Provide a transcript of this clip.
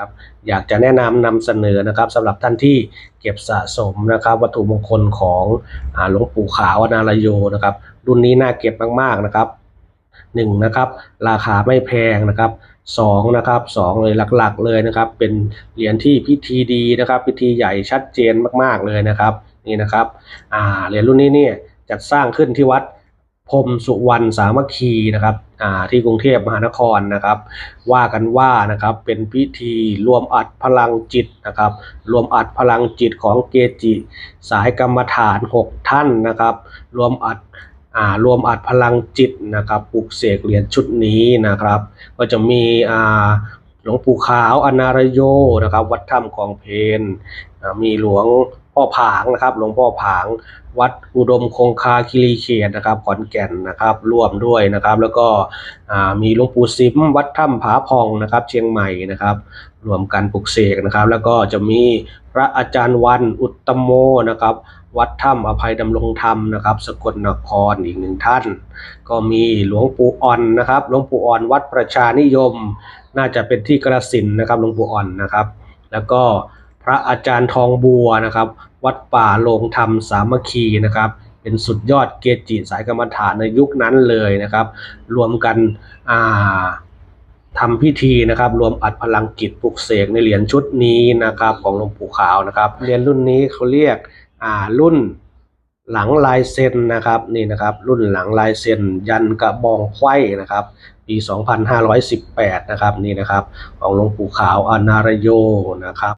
ครับ อยากจะแนะนำนำเสนอนะครับสำหรับท่านที่เก็บสะสมนะครับ วัตถุมงคลของหลวงปู่ขาวอนารโยนะครับ รุ่นนี้น่าเก็บมากๆนะครับหนึ่งนะครับราคาไม่แพงนะครับสองนะครับสองเลยหลักๆเลยนะครับ เป็นเหรียญที่พิธีดีนะครับ พิธีใหญ่ชัดเจนมากๆเลยนะครับนี่นะครับอ่าเหรียญรุ่นนี้เนี่ยจัดสร้างขึ้นที่วัด พรมสุวรรณสามัคคีนะครับที่กรุงเทพมหานครนะครับ ว่ากันว่านะครับเป็นพิธีรวมอัดพลังจิตนะครับ รวมอัดพลังจิตของเกจิ สายกรรมฐาน 6 ท่านนะครับ รวมอัดอรวมอัดพลังจิตนะครับปลุกเสกเหรียญชุดนี้นะครับ ก็จะมีหลวงปู่ขาวอนารโยนะครับ วัดถ้ำคลองเพน มีหลวงพ่อผางนะครับ หลวงพ่อผางวัดอุดมคงคาคิรีเขตนะครับขอนแก่นนะครับร่วมด้วยนะครับ แล้วก็มีหลวงปู่ซิมวัดถ้ำผาพองนะครับ เชียงใหม่นะครับ รวมกันปลุกเสกนะครับ แล้วก็จะมีพระอาจารย์วันอุตตมโมนะครับ วัดถ้ำอภัยดำรงธรรมนะครับ สกลนครอีกหนึ่งท่าน ก็มีหลวงปู่อ่อนนะครับหลวงปู่อ่อนวัดประชานิยม น่าจะเป็นที่กระสินนะครับหลวงปู่อ่อนนะครับ แล้วก็ พระอาจารย์ทองบัวนะครับ วัดป่าโลงธรรมสามัคคีนะครับ เป็นสุดยอดเกจิสายกรรมฐานในยุคนั้นเลยนะครับ รวมกันทำพิธีนะครับ รวมอัดพลังจิตปลุกเสกในเหรียญชุดนี้นะครับ ของหลวงปู่ขาวนะครับเหรียญรุ่นนี้เขาเรียกรุ่นหลังลายเซ็นนะครับนี่นะครับ รุ่นหลังลายเซ็นยันกระบองไขว้นะครับ ปี 2518 นะครับนี่นะครับ ของหลวงปู่ขาวอนารโยนะครับ